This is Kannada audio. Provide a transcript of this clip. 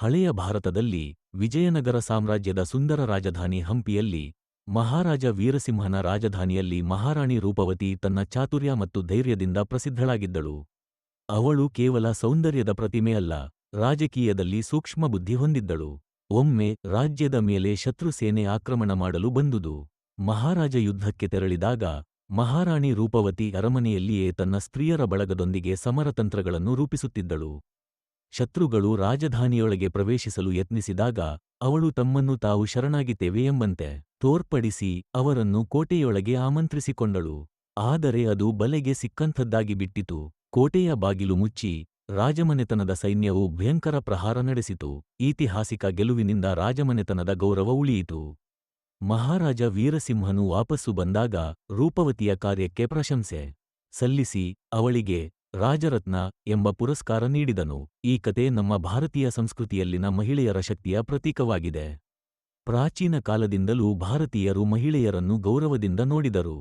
ಹಳೆಯ ಭಾರತದಲ್ಲಿ ವಿಜಯನಗರ ಸಾಮ್ರಾಜ್ಯದ ಸುಂದರ ರಾಜಧಾನಿ ಹಂಪಿಯಲ್ಲಿ ಮಹಾರಾಜ ವೀರಸಿಂಹನ ರಾಜಧಾನಿಯಲ್ಲಿ ಮಹಾರಾಣಿ ರೂಪವತಿ ತನ್ನ ಚಾತುರ್ಯ ಮತ್ತು ಧೈರ್ಯದಿಂದ ಪ್ರಸಿದ್ಧಳಾಗಿದ್ದಳು. ಅವಳು ಕೇವಲ ಸೌಂದರ್ಯದ ಪ್ರತಿಮೆಯಲ್ಲ ರಾಜಕೀಯದಲ್ಲಿ ಸೂಕ್ಷ್ಮ ಬುದ್ಧಿ ಹೊಂದಿದ್ದಳು. ಒಮ್ಮೆ ರಾಜ್ಯದ ಮೇಲೆ ಶತ್ರು ಸೇನೆ ಆಕ್ರಮಣ ಮಾಡಲು ಬಂದುದು. ಮಹಾರಾಜ ಯುದ್ಧಕ್ಕೆ ತೆರಳಿದಾಗ ಮಹಾರಾಣಿ ರೂಪವತಿ ಅರಮನೆಯಲ್ಲಿಯೇ ತನ್ನ ಸ್ತ್ರೀಯರ ಬಳಗದೊಂದಿಗೆ ಸಮರತಂತ್ರಗಳನ್ನು ರೂಪಿಸುತ್ತಿದ್ದಳು. ಶತ್ರುಗಳು ರಾಜಧಾನಿಯೊಳಗೆ ಪ್ರವೇಶಿಸಲು ಯತ್ನಿಸಿದಾಗ ಅವಳು ತಮ್ಮನ್ನು ತಾವು ಶರಣಾಗಿದ್ದೇವೆ ಎಂಬಂತೆ ತೋರ್ಪಡಿಸಿ ಅವರನ್ನು ಕೋಟೆಯೊಳಗೆ ಆಮಂತ್ರಿಸಿಕೊಂಡಳು. ಆದರೆ ಅದು ಬಲೆಗೆ ಸಿಕ್ಕಂಥದ್ದಾಗಿ ಬಿಟ್ಟಿತು. ಕೋಟೆಯ ಬಾಗಿಲು ಮುಚ್ಚಿ ರಾಜಮನೆತನದ ಸೈನ್ಯವು ಭಯಂಕರ ಪ್ರಹಾರ ನಡೆಸಿತು. ಐತಿಹಾಸಿಕ ಗೆಲುವಿನಿಂದ ರಾಜಮನೆತನದ ಗೌರವ ಉಳಿಯಿತು. ಮಹಾರಾಜ ವೀರಸಿಂಹನು ವಾಪಸ್ಸು ಬಂದಾಗ ರೂಪವತಿಯ ಕಾರ್ಯಕ್ಕೆ ಪ್ರಶಂಸೆ ಸಲ್ಲಿಸಿ ಅವಳಿಗೆ ರಾಜರತ್ನ ಎಂಬ ಪುರಸ್ಕಾರ ನೀಡಿದನು. ಈ ಕತೆ ನಮ್ಮ ಭಾರತೀಯ ಸಂಸ್ಕೃತಿಯಲ್ಲಿನ ಮಹಿಳೆಯರ ಶಕ್ತಿಯ ಪ್ರತೀಕವಾಗಿದೆ. ಪ್ರಾಚೀನ ಕಾಲದಿಂದಲೂ ಭಾರತೀಯರು ಮಹಿಳೆಯರನ್ನು ಗೌರವದಿಂದ ನೋಡಿದರು.